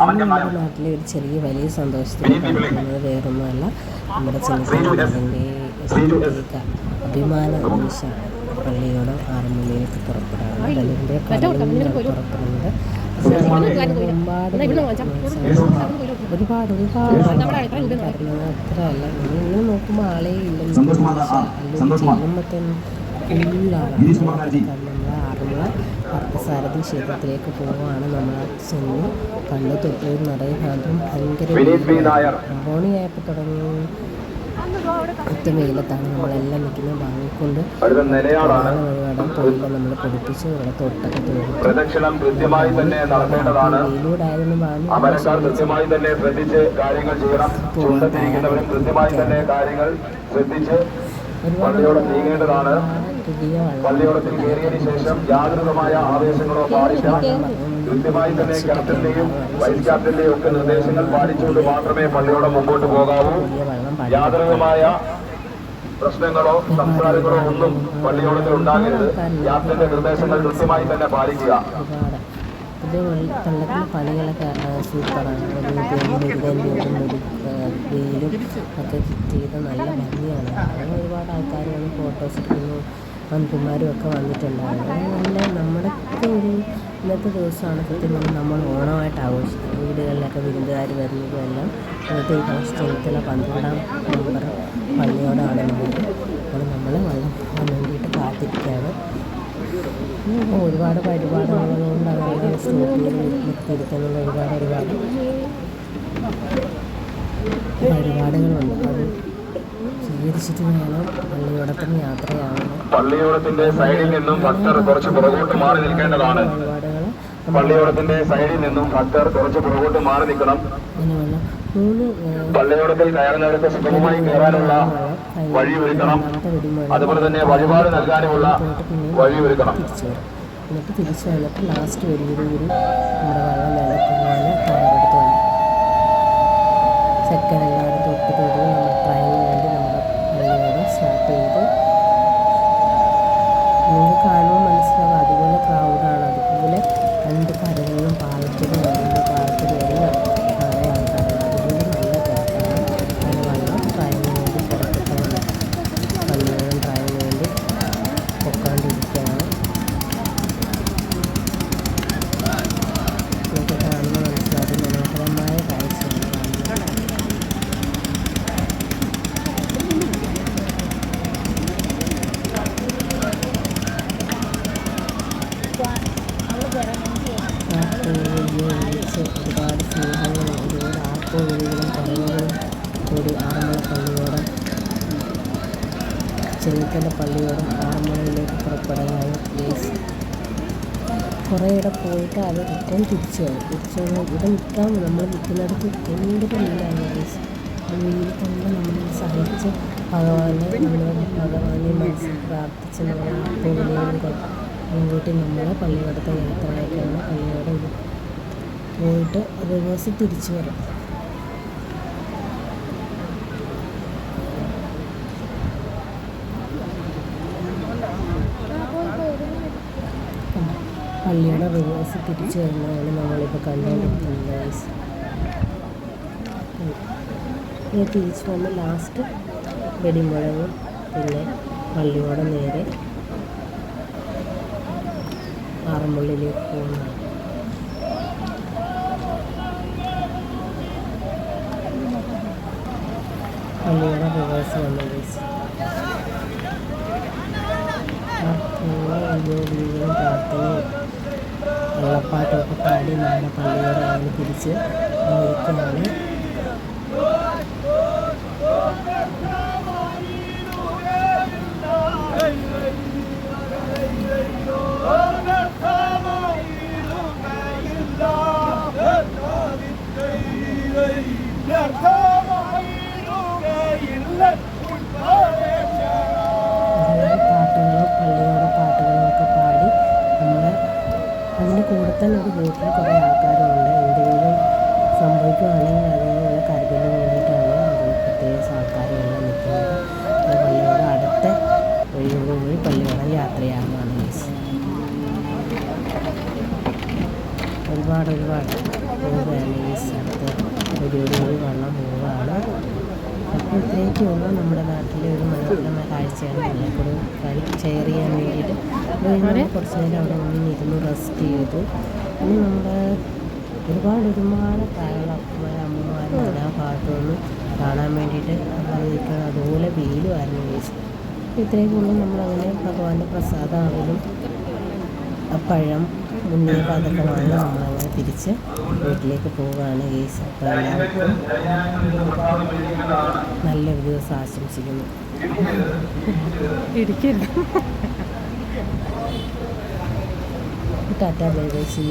നമ്മുടെ നാട്ടിലെ ഒരു ചെറിയ വലിയ പങ്കെടുക്കുന്നത് വേറൊന്നുമല്ല നമ്മുടെ ചെന്നിത്തലന്റെ അഭിമാന നിമിഷമാണ് പള്ളിയോട് ആറുമണിയിലേക്ക് പുറപ്പെടാറുണ്ട് അതിന്റെ പുറപ്പെടുന്നത് ഒരുപാട് ഒരുപാട് അത്ര അല്ല നിങ്ങൾ നോക്കുമ്പോൾ ആളേ ഇല്ലെന്ന് ചെല്ലുമ്പോൾ തന്നെ ഫുള്ളാണ് ആറുമുള പാർത്ഥസാരഥി ക്ഷേത്രത്തിലേക്ക് പോവുകയാണ് നമ്മൾ ചെന്ന്. കണ്ണ് തൊട്ട് നിറയെ അതും ഭയങ്കര അമ്പോണിയായപ്പോൾ തുടങ്ങി. ഒറ്റ വെയിലത്താണ് നമ്മളെല്ലാം നിൽക്കുന്നത്. വാങ്ങിക്കൊണ്ട് ഒരുപാട് തൊഴിൽ നമ്മൾ പൊടിപ്പിച്ച് ഇവിടെ തൊട്ടൊക്കെ വെയിലൂടായിരുന്നു വാങ്ങി കാര്യങ്ങൾ ചെയ്യണം. പള്ളിയോടെ നീങ്ങേണ്ടതാണ്. പള്ളിയോടത്തിൽ കയറിയതിനു ശേഷം ജാഗ്രതമായ ആവേശങ്ങളോ പാടില്ല. കൃത്യമായി തന്നെ ക്യാപ്റ്റന്റെയും വൈസ് ക്യാപ്റ്റന്റെയും ഒക്കെ നിർദ്ദേശങ്ങൾ പാലിച്ചുകൊണ്ട് മാത്രമേ പള്ളിയോടെ മുമ്പോട്ട് പോകാവൂ. വലിയ പ്രശ്നങ്ങളോ സംസാരങ്ങളോ ഒന്നും പള്ളിയോടത്തിൽ ഉണ്ടാകരുത്. ക്യാപ്റ്റന്റെ നിർദ്ദേശങ്ങൾ കൃത്യമായി തന്നെ പാലിക്കുക. ഇത് പള്ളത്തിലെ പണികളൊക്കെ സൂപ്പറാണ്. ഒരു മുരു വെയിലും ഒക്കെ ചെയ്ത് നല്ല ഭംഗിയാണ്. അങ്ങനെ ഒരുപാട് ആൾക്കാർ വന്ന് ഫോട്ടോസ് എടുക്കുന്നു. മന്ത്രിമാരും ഒക്കെ വന്നിട്ടുണ്ടായിരുന്നു നല്ല നമ്മുടെയൊക്കെ ഒരു ഇന്നത്തെ ദിവസമാണ് സത്യം പറഞ്ഞാൽ നമ്മൾ ഓണമായിട്ട് ആഘോഷിക്കുന്നത്. വീടുകളിലൊക്കെ വിരുന്നുകാർ വരുന്നതും എല്ലാം ഇന്നത്തെ ഈ കാശ്ചര്യത്തിലെ പന്ത്രണ്ടാം നമ്പർ പള്ളിയോടാണ് നമ്മൾ അപ്പോൾ നമ്മൾ വന്നു വേണ്ടിയിട്ട് കാത്തിരിക്കുകയാണ്. ഒരുപാട് പരിപാടികൾ നിർത്തിയിരിക്കുന്നുള്ള ഒരുപാട് ഒരുപാട് പരിപാടികളുണ്ട്. അത് സ്വീകരിച്ചിട്ട് വേണം. പള്ളിയോടത്തിന് യാത്രയാവണം. പള്ളിയോടത്തിന്റെ സൈഡിൽ നിന്നും ഭക്തർ കുറച്ച് പുറകോട്ട് മാറി നിൽക്കേണ്ടതാണ്. പള്ളിയോടത്തിന്റെ സൈഡിൽ നിന്നും ഭക്തർ കുറച്ച് പുറകോട്ട് മാറി നിൽക്കണം. പള്ളിയോടത്തിൽ കയറുന്നവർക്ക് സുഗമമായി കയറാനുള്ള വഴി ഒരുക്കണം അതുപോലെ തന്നെ വഴിപാട് നൽകാനുമുള്ള വഴി ഒരുക്കണം എന്നിട്ട് തിരിച്ചു വന്നിട്ട് ലാസ്റ്റ് വെടിയോടുകൂടി നമ്മുടെ വെള്ളം വെള്ളത്തിൽ പോലെ തയ്യാറെടുത്ത് വന്നു. സെക്കൻഡ് എല്ലാവരും ചെന്നിത്തല പള്ളിയോടും ആറന്മുളയിലേക്ക് പുറപ്പെടാനായി. പ്ലീസ് കുറേ ഇവിടെ പോയിട്ട് അത് റിട്ടേൺ തിരിച്ചു വരും. തിരിച്ചു വന്നാൽ ഇവിടെ നിൽക്കാൻ നമ്മൾ നിൽക്കുന്നിടത്ത് ഭയങ്കര വീടാണ് പ്ലീസ് ആ വീട് കൊണ്ട് നമ്മൾ സഹിച്ച് ഭഗവാനെ നമ്മൾ ഭഗവാനെ മനസ്സിൽ പ്രാർത്ഥിച്ച് മുൻകൂട്ടി നമ്മൾ പള്ളിയോടത്തെ യാത്രയൊക്കെയാണ് പള്ളിയോടെ പോയിട്ട് റിവേഴ്സ് തിരിച്ചു വരും. പള്ളിയുടെ റിവേഴ്സ് തിരിച്ചു വരുന്നതാണ് നമ്മളിപ്പോൾ കണ്ടുകൊണ്ടിരിക്കുന്നത്. ഇനി തിരിച്ചു വന്ന് ലാസ്റ്റ് വെടിമുളകും പിന്നെ പള്ളിയോടെ നേരെ ആറന്മുള്ളിലേക്ക് പോകുന്നു പള്ളിയുടെ റിവേഴ്സ് വന്നു. പ്രാർത്ഥനയും പ്രാർത്ഥനയും വെള്ളപ്പാട്ടൊക്കെ പാടി നമ്മുടെ പള്ളിയോടെ ഞങ്ങൾ പിടിച്ച് ഇരിക്കുകയാണ് അതിന്റെ കൂടെ തന്നെ ഒരു വീട്ടിൽ കുറേ ആൾക്കാരുണ്ട്. എന്തെങ്കിലും സംഭവിക്കുകയാണെങ്കിൽ അതിനുള്ള കരുതലിന് വേണ്ടിയിട്ടാണ് അത് പ്രത്യേക സാൽക്കാരെല്ലാം നിൽക്കുന്നത്. പള്ളിയോട് അടുത്ത വഴിയോടുകൂടി പള്ളിയോടം യാത്രയാകുന്നതാണ് ഒരുപാട് ഒരുപാട്. ഫാമിലീസ് അടുത്ത് വഴിയോടുകൂടി വെള്ളം ഇത്രയൊക്കെയുള്ള നമ്മുടെ നാട്ടിലെ ഒരു മനോഹരമായ കാഴ്ചയാണ് നിങ്ങളെക്കൂടെ ഷെയർ ചെയ്യാൻ വേണ്ടിയിട്ട്. അതുകഴിഞ്ഞ് കുറച്ച് നേരം അവിടെ വന്ന് ഇരുന്ന് റെസ്റ്റ് ചെയ്തു. പിന്നെ നമ്മുടെ ഒരുപാട് ഒരുപാട് പ്രായമുള്ള അപ്പന്മാരും അമ്മമാരും എല്ലാ ഭാഗത്തു നിന്നും കാണാൻ വേണ്ടിയിട്ട് നമ്മൾ നിൽക്കുന്നത് അതുപോലെ വെയിലുമായിരുന്നു ചോദിച്ചു ഇത്രയൊക്കെ ഉള്ളൂ നമ്മളങ്ങനെ ഭഗവാന്റെ പ്രസാദമാണെങ്കിലും പഴം മുന്നേ വാങ്ങി നമ്മളങ്ങനെ തിരിച്ച് വീട്ടിലേക്ക് പോവുകയാണ് കേസ് അപ്പോൾ എല്ലാവർക്കും നല്ലൊരു ദിവസം ആശംസിക്കുന്നു. ഇടിക്കരുത് ടാറ്റ ബൈ ബൈ സി